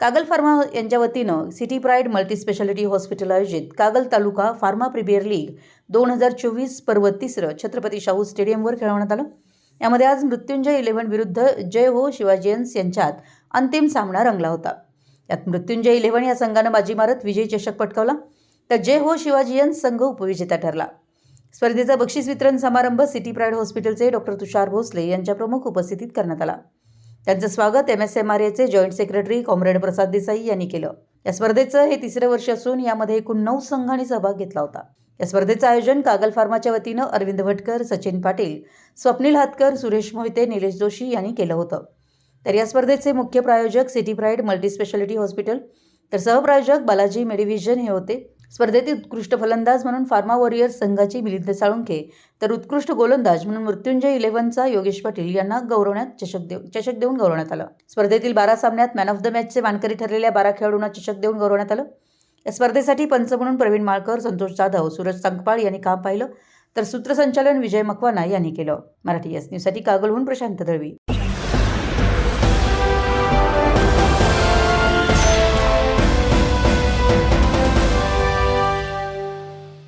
Kagal pharma यांच्या वतीनं city pride multispeciality hospital आयोजित Kagal taluka pharma premier league दोन हजार चोवीस पर्व तिसरं छत्रपती शाहू स्टेडियमवर खेळवण्यात आलं. यामध्ये आज मृत्युंजय इलेव्हन विरुद्ध जय हो शिवाजियन्स यांच्यात अंतिम सामना रंगला होता. यात मृत्युंजय इलेव्हन या संघानं बाजी मारत विजयी चषक पटकावला तर जय हो शिवाजियन्स संघ उपविजेता ठरला. स्पर्धेचा बक्षीस वितरण समारंभ सिटी प्राईड हॉस्पिटलचे डॉक्टर तुषार भोसले यांच्या प्रमुख उपस्थितीत करण्यात आला. त्यांचं स्वागत M S M R एचे joint secretary comrade Prasad Desai यांनी केलं. या स्पर्धेचं हे तिसरं वर्ष असून यामध्ये एकूण नऊ संघांनी सहभाग घेतला होता. या स्पर्धेचं आयोजन कागल फार्माच्या वतीनं अरविंद भटकर सचिन पाटील स्वप्नील हातकर सुरेश मोहिते निलेश जोशी यांनी केलं होतं. तर या स्पर्धेचे मुख्य प्रायोजक सिटी प्राईड मल्टीस्पेशालिटी हॉस्पिटल तर सहप्रायोजक बालाजी मेडिव्हिजन हे होते. स्पर्धेतील उत्कृष्ट फलंदाज म्हणून फार्मा वॉरियर्स संघाची मिलिंद साळुंखे तर उत्कृष्ट गोलंदाज म्हणून मृत्युंजय इलेव्हनचा योगेश पाटील यांना गौरवण्यात चषक देऊ चषक देऊन गौरवण्यात आलं. स्पर्धेतील बारा सामन्यात मॅन ऑफ द मॅचचे मानकरी ठरलेल्या बारा खेळाडूंना चषक देऊन गौरवण्यात आलं. या स्पर्धेसाठी पंच म्हणून प्रवीण माळकर संतोष जाधव सूरज संकपाळ यांनी काम पाहिलं तर सूत्रसंचालन विजय मकवाना यांनी केलं. मराठी एस न्यूजसाठी कागलहून प्रशांत दळवी.